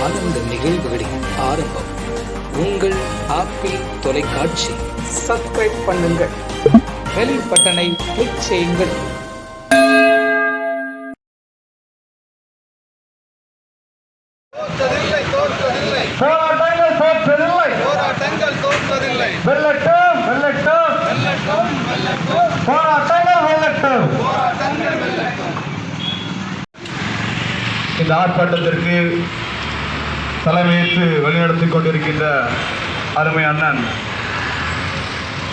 ஆனந்த நிகழ்வுகளின் ஆரம்பம். உங்கள் ஆப்பிள் தொலைக்காட்சி. சப்ஸ்கிரைப் பண்ணுங்கள். பெல் பட்டனை கிளிக் செய்யுங்கள். தோற்றதில்லை தோற்றதில்லை போராட்டங்கள் தோற்றதில்லை. போராட்டங்கள் தோற்றதில்லை. வெல்லட்டும் வெல்லட்டும். வெல்லட்டும் வெல்லட்டும். போராட்டங்கள் வெல்லட்டும். போராட்டங்கள் வெல்லட்டும். இந்த ஆர்ப்பாட்டத்திற்கு தலைமையேற்று வழிநடத்திக் கொண்டிருக்கின்ற அருமை அண்ணன்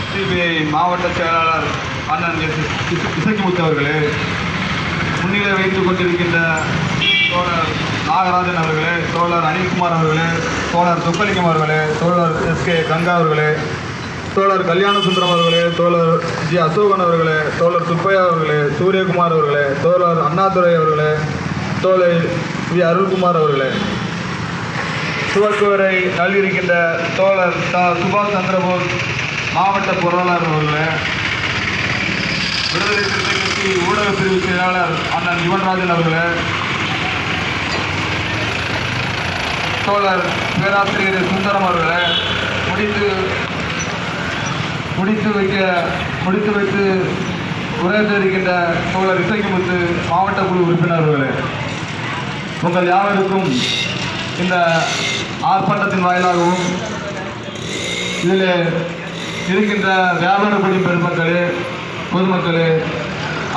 சிபிஐ மாவட்ட செயலாளர் அண்ணன் எஸ் இசக்கிமுத்து அவர்களே முன்னிலை வைத்துக் கொண்டிருக்கின்ற தோழர் நாகராஜன் அவர்களே தோழர் அனில்குமார் அவர்களே தோழர் சுப்பலிங்கம் அவர்களே தோழர் எஸ் கே கங்கா அவர்களே தோழர் கல்யாண சுந்தரம் அவர்களே தோழர் ஜி அசோகன் அவர்களே தோழர் சுப்பையா அவர்களே சூரியகுமார் அவர்களே தோழர் அண்ணாதுரை அவர்களே தோழர் வி அருள்குமார் அவர்களே. துவக்குவரை நல்கியிருக்கின்ற தோழர் த. சுபாஷ் சந்திரபோஸ் மாவட்ட பொருளாளர் அவர்களே விடுதலை சிறுத்தை கட்சி ஊடக பிரிவு செயலாளர் அண்ணன் யுவன்ராஜன் அவர்களே தோழர் பேராசிரியர் சுந்தரம் அவர்களே முடித்து முடித்து வைக்க முடித்து வைத்து உரையாற்றிருக்கின்ற தோழர் இசைக்குமுத்து மாவட்ட குழு உறுப்பினர்களே உங்கள் யாவருக்கும் இந்த ஆர்ப்பாட்டத்தின் வாயிலாகவும் இதில் இருக்கின்ற வியாபார பெருமக்களே பொதுமக்களே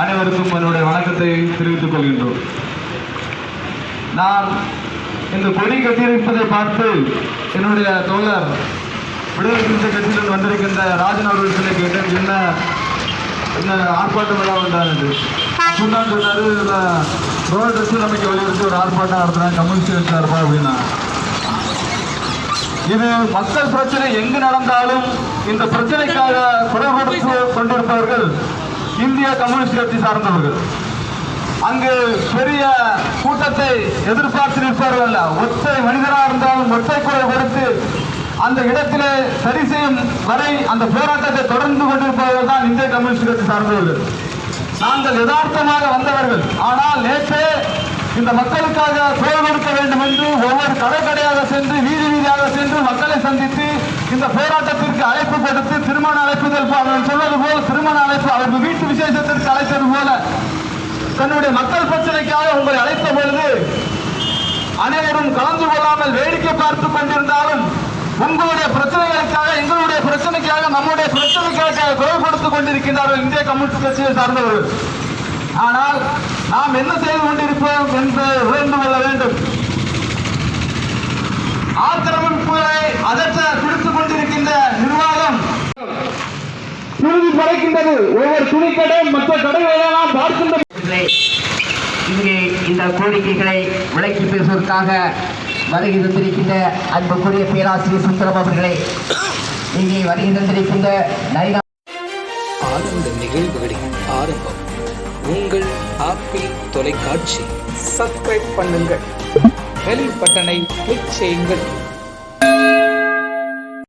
அனைவருக்கும் என்னுடைய வணக்கத்தை தெரிவித்துக் கொள்கின்றோம். நான் இந்த கொடி கட்டியிருப்பதை பார்த்து என்னுடைய தோழர் விடுதலை சிறுத்தை கட்சியில் வந்திருக்கின்ற ராஜன் அவர்களை கேட்டேன். என்ன என்ன ஆர்ப்பாட்டம் விழா வந்தார் என்று. சொன்னான்னு சொன்னார் இதில் ரோடு ட்ரெஸ் நமக்கு வலியுறுத்தி ஒரு ஆர்ப்பாட்டம் நடத்துகிறாங்க கம்யூனிஸ்ட் கட்சி சார்பா அப்படின்னா. இது மக்கள் பிரச்சனை எங்கு நடந்தாலும் இந்த பிரச்சனைக்காக குரல் கொடுத்து கொண்டிருப்பவர்கள் இந்திய கம்யூனிஸ்ட் கட்சி சார்ந்தவர்கள். அங்கு பெரிய கூட்டத்தை எதிர்பார்த்து நிற்பார்கள் அல்ல. ஒற்றை மனிதராக இருந்தாலும் ஒற்றை குரல் கொடுத்து அந்த இடத்திலே சரி செய்யும் வரை அந்த போராட்டத்தை தொடர்ந்து கொண்டிருப்பவர்கள் தான் இந்திய கம்யூனிஸ்ட் கட்சி சார்ந்தவர்கள். நாங்கள் யதார்த்தமாக வந்தவர்கள். ஆனால் நேற்றே இந்த மக்களுக்காக குரல் கொடுக்க வேண்டும் என்று ஒவ்வொரு கடை கடையாக சென்று வீதி வீதியாக சென்று மக்களை சந்தித்து இந்த போராட்டத்திற்கு அழைப்பு கொடுத்து திருமண அழைப்புதல் போ- அவர்கள் சொல்வது போல் திருமண அழைப்பு அவர்கள் வீட்டு விசேஷத்திற்கு அழைத்தது போல தன்னுடைய மக்கள் பிரச்சனைக்காக உங்களை அழைத்த பொழுது அனைவரும் கலந்து கொள்ளாமல் வேடிக்கை பார்த்து கொண்டிருந்தாலும் உங்களுடைய பிரச்சனைகளுக்காக எங்களுடைய பிரச்சனைக்காக நம்முடைய பிரச்சனைக்காக குரல் கொடுத்துக் கொண்டிருக்கின்றார்கள் இந்திய கம்யூனிஸ்ட் கட்சியை சார்ந்தவர்கள். ஆனால் நாம் என்ன செய்து கொண்டிருப்போம் என்று உணர்ந்து கொள்ள வேண்டும். ஆக்கிரமிப்புகளை அதற்ற பிடித்துக் கொண்டிருக்கின்ற நிர்வாகம். சுருதி படைக்கின்றது. ஒவ்வொரு துணிக்கடை மற்ற கடைகளெல்லாம் பார்க்கின்ற இங்கே இந்த கோரிக்கைகளை விளக்கி பேசுவதற்காக வருகை தந்திருக்கின்ற அன்புக்குரிய பேராசிரியர் சுந்தரம் அவர்களே இங்கே வருகை தந்திருக்கின்ற நரினா ஆனந்த நிகழ்வுகளின் ஆரம்பம். உங்கள் ஆப்பிள் தொலைக்காட்சி. சப்ஸ்கிரைப் பண்ணுங்கள். பெல் பட்டனை கிளிக் செய்யுங்கள்.